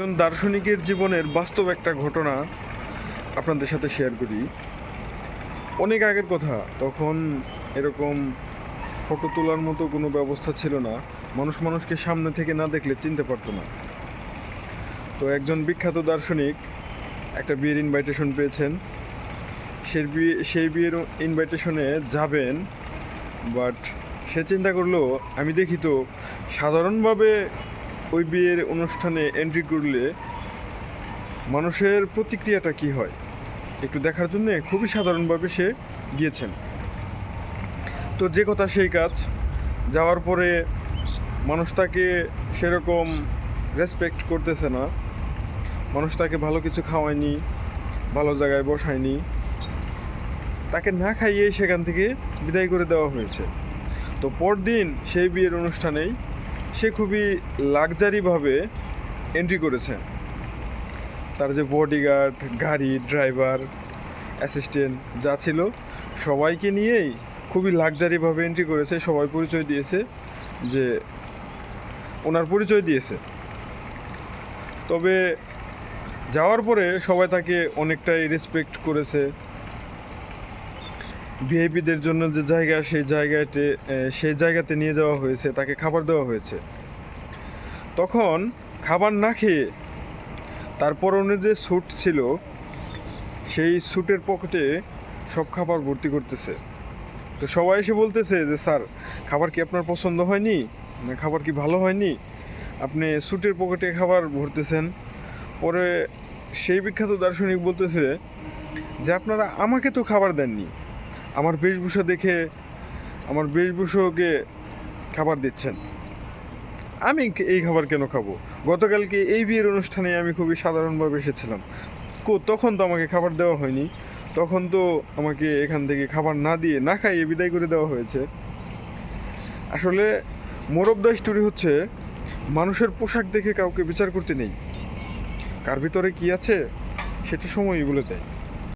একজন দার্শনিকের জীবনের বাস্তব একটা ঘটনা আপনাদের সাথে শেয়ার করি। অনেক আগের কথা, তখন এরকম ফটো তোলার মতো কোনো ব্যবস্থা ছিল না। মানুষ মানুষকে সামনে থেকে না দেখলে চিনতে পারতো না। তো একজন বিখ্যাত দার্শনিক একটা বিয়ের ইনভাইটেশন পেয়েছেন। সেই বিয়ে, সেই বিয়ের ইনভাইটেশনে যাবেন বাট সে চিন্তা করল, আমি দেখি তো সাধারণভাবে ওই বিয়ের অনুষ্ঠানে এন্ট্রি করলে মানুষের প্রতিক্রিয়াটা কি হয়? একটু দেখার জন্য খুবই সাধারণভাবে সে গিয়েছেন। তো যে কথা সেই কাজ। যাওয়ার পরে মানুষ তাকে সেরকম রেসপেক্ট করতেছে না। মানুষ তাকে ভালো কিছু খাওয়ায়নি, ভালো জায়গায় বসায়নি। তাকে না খাইয়ে সেখান থেকে বিদায় করে দেওয়া হয়েছে। তো পরদিন সেই বিয়ের অনুষ্ঠানেই সে খুবই লাক্সারিভাবে এন্ট্রি করেছে। তার যে বডিগার্ড গাড়ি ড্রাইভার অ্যাসিস্ট্যান্ট যা ছিল, সবাইকে নিয়েই খুবই লাক্সারিভাবে এন্ট্রি করেছে। সবাই পরিচয় দিয়েছে যে ওনার পরিচয় দিয়েছে। তবে যাওয়ার পরে সবাই তাকে অনেকটাই রেসপেক্ট করেছে। ভিআইপিদের জন্য যে জায়গা, সেই জায়গাতে সেই জায়গাতে নিয়ে যাওয়া হয়েছে, তাকে খাবার দেওয়া হয়েছে। তখন খাবার না খেয়ে তার পরনে যে স্যুট ছিল, সেই স্যুটের পকেটে সব খাবার ভর্তি করতেছে। তো সবাই এসে বলতেছে যে, স্যার, খাবার কি আপনার পছন্দ হয়নি? না খাবার কি ভালো হয়নি? আপনি স্যুটের পকেটে খাবার ভরতেছেন। পরে সেই বিখ্যাত দার্শনিক বলতেছে যে, আপনারা আমাকে তো খাবার দেননি। আমার বেশভূষা দেখে আমার বেশভূষাকে খাবার দিচ্ছেন। আমি এই খাবার কেন খাব? গতকালকে এই বিয়ের অনুষ্ঠানে আমি খুবই সাধারণভাবে এসেছিলাম। কো তখন তো আমাকে খাবার দেওয়া হয়নি। তখন তো আমাকে এখান থেকে খাবার না দিয়ে না খাইয়ে বিদায় করে দেওয়া হয়েছে। আসলে মোর অফ দ্য স্টোরি হচ্ছে, মানুষের পোশাক দেখে কাউকে বিচার করতে নেই। কার ভিতরে কি আছে, সেটা সময়ই বলে দেয়।